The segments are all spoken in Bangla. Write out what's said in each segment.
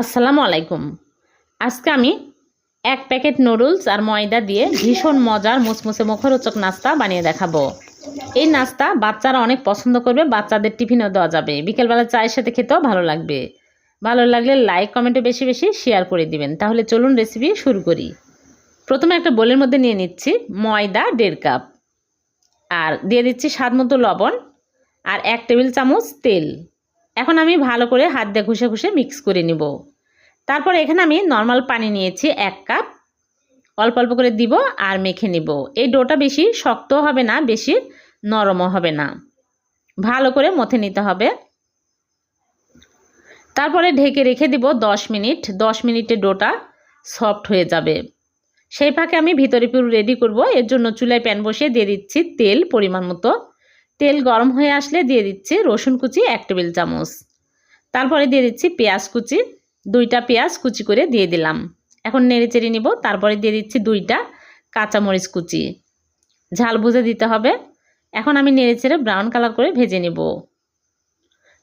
আসসালামু আলাইকুম। আজকে আমি এক প্যাকেট নুডলস আর ময়দা দিয়ে ভীষণ মজার মুসমুসে মুখরোচক নাস্তা বানিয়ে দেখাবো। এই নাস্তা বাচ্চারা অনেক পছন্দ করবে, বাচ্চাদের টিফিনও দেওয়া যাবে। বিকেলবেলা চায়ের সাথে খেতেও ভালো লাগবে। ভালো লাগলে লাইক, কমেন্টে বেশি বেশি শেয়ার করে দিবেন। তাহলে চলুন রেসিপি শুরু করি। প্রথমে একটা বোলের মধ্যে নিয়ে নিচ্ছি ময়দা দেড় কাপ। আর দিয়ে দিচ্ছি স্বাদ মতো লবণ আর এক টেবিল চামচ তেল। এখন আমি ভালো করে হাত দিয়ে ঘষে ঘষে মিক্স করে নিব। তারপর এখানে আমি নর্মাল পানি নিয়েছি এক কাপ। অল্প অল্প করে দিব আর মেখে নিব। এই ডোটা বেশি শক্ত হবে না, বেশি নরমও হবে না। ভালো করে মথে নিতে হবে। তারপরে ঢেকে রেখে দিব দশ মিনিট। দশ মিনিটে ডোটা সফট হয়ে যাবে। সেই ফাঁকে আমি ভিতরে পুরো রেডি করব। এর জন্য চুলায় প্যান বসিয়ে দিয়ে দিচ্ছি তেল পরিমাণ মতো। তেল গরম হয়ে আসলে দিয়ে দিচ্ছি রসুন কুচি, এক টেবিল চামচ। তারপরে দিয়ে দিচ্ছি পেঁয়াজ কুচি, দুইটা পেঁয়াজ কুচি করে দিয়ে দিলাম। এখন নেড়ে চেড়ে নিব, তারপরে দিয়ে দিচ্ছি দুইটা কাঁচামরিচ কুচি। ঝাল বুঝে দিতে হবে। এখন আমি নেড়ে চেড়ে ব্রাউন কালার করে ভেজে নেব।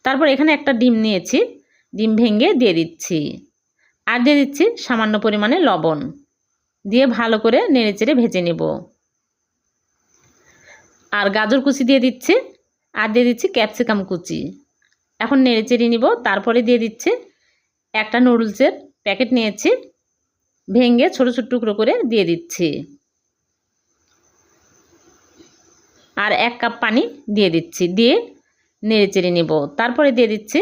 তারপর এখানে একটা ডিম নিয়েছি, ডিম ভেঙে দিয়ে দিচ্ছি। আর দিয়ে দিচ্ছি সামান্য পরিমাণে লবণ। দিয়ে ভালো করে নেড়ে চেড়ে ভেজে নেব। আর গাজর কুচি দিয়ে দিচ্ছে, আর দিয়ে দিচ্ছি ক্যাপসিকাম কুচি। এখন নেড়ে চেড়ে নিব, তারপরে দিয়ে দিচ্ছি একটা নুডলসের প্যাকেট নিয়েছি, ভেঙে ছোটো ছোটো টুকরো করে দিয়ে দিচ্ছি। আর এক কাপ পানি দিয়ে দিচ্ছি, দিয়ে নেড়ে চেড়ে নেব। তারপরে দিয়ে দিচ্ছি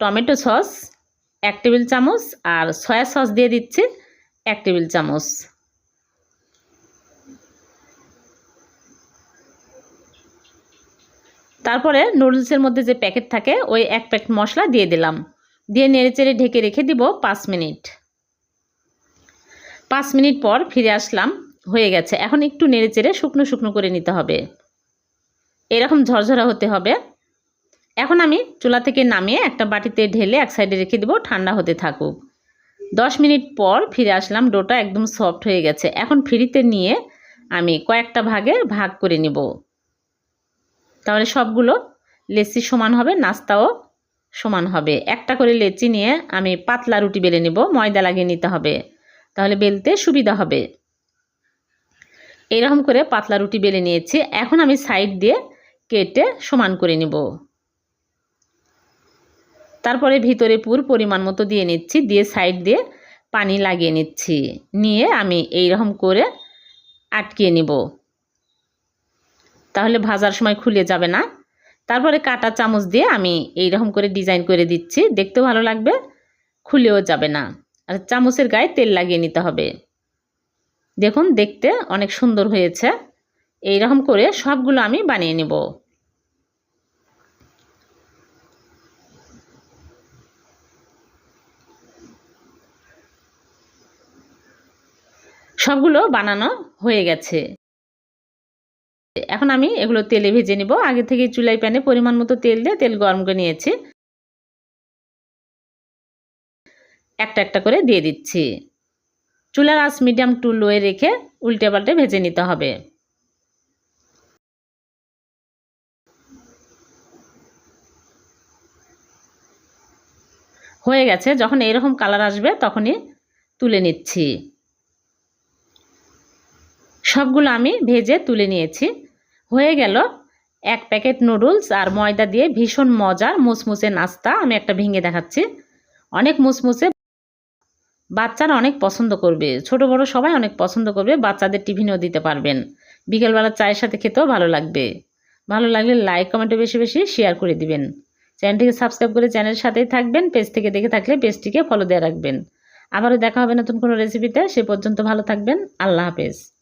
টমেটো সস, এক টেবিল চামচ, আর সয়া সস দিয়ে দিচ্ছি এক টেবিল চামচ। তারপরে নুডলসের মধ্যে যে প্যাকেট থাকে, ওই এক প্যাকেট মশলা দিয়ে দিলাম। দিয়ে নেড়েচেড়ে ঢেকে রেখে দিব পাঁচ মিনিট। পাঁচ মিনিট পর ফিরে আসলাম, হয়ে গেছে। এখন একটু নেড়েচেড়ে শুকনো শুকনো করে নিতে হবে। এরকম ঝরঝরা হতে হবে। এখন আমি চুলা থেকে নামিয়ে একটা বাটিতে ঢেলে এক সাইডে রেখে দিব, ঠান্ডা হতে থাকুক। দশ মিনিট পর ফিরে আসলাম, ডোটা একদম সফট হয়ে গেছে। এখন ফ্রিতে নিয়ে আমি কয়েকটা ভাগে ভাগ করে নিব। তাহলে সবগুলো লেচি সমান হবে, নাস্তাও সমান হবে। একটা করে লেচি নিয়ে আমি পাতলা রুটি বেলে নেব, ময়দা লাগিয়ে নিতে হবে, তাহলে বেলতে সুবিধা হবে। এইরকম করে পাতলা রুটি বেলে নিয়েছি, এখন আমি সাইড দিয়ে কেটে সমান করে নিব। তারপরে ভিতরে পুর পরিমাণ মতো দিয়ে নিচ্ছি, দিয়ে সাইড দিয়ে পানি লাগিয়ে নিচ্ছি, নিয়ে আমি এই রকম করে আটকিয়ে নিব। তাহলে ভাজার সময় খুলে যাবে না। তারপরে কাটা চামচ দিয়ে আমি এই রকম করে ডিজাইন করে দিচ্ছি। দেখতেও ভালো লাগবে, খুলেও যাবে না। আর চামচের গায়ে তেল লাগিয়ে নিতে হবে। দেখুন, দেখতে অনেক সুন্দর হয়েছে। এই রকম করে সবগুলো আমি বানিয়ে নেব। সবগুলো বানানো হয়ে গেছে। এখন আমি এগুলো তেলে ভেজে নিব। আগে থেকে চুলাই প্যানে পরিমাণ মতো তেল দিয়ে তেল গরম করে নিয়েছি। একটা একটা করে দিয়ে দিচ্ছি। চুলার আঁচ মিডিয়াম টু লোয়ে রেখে উল্টে পাল্টে ভেজে নিতে হবে। হয়ে গেছে। যখন এরকম কালার আসবে তখনই তুলে নিচ্ছি। সবগুলো আমি ভেজে তুলে নিয়েছি। হয়ে গেল। এক প্যাকেট নুডলস আর ময়দা দিয়ে ভীষণ মজার মুসমুসে নাস্তা আমি একটা ভেঙে দেখাচ্ছি। অনেক মুসমুসে বাচ্চারা অনেক পছন্দ করবে। ছোট, বড় সবাই অনেক পছন্দ করবে। বাচ্চাদের টিফিনেও দিতে পারবেন। বিকেলবেলা চায়ের সাথে খেতেও ভালো লাগবে। ভালো লাগলে লাইক কমেন্টে বেশি বেশি শেয়ার করে দিবেন। চ্যানেলটিকে সাবস্ক্রাইব করে চ্যানেলের সাথেই থাকবেন। পেজ থেকে দেখে থাকলে পেজটিকে ফলো দিয়ে রাখবেন। আবারও দেখা হবে নতুন কোনো রেসিপিতে সে পর্যন্ত ভালো থাকবেন। আল্লাহ হাফেজ।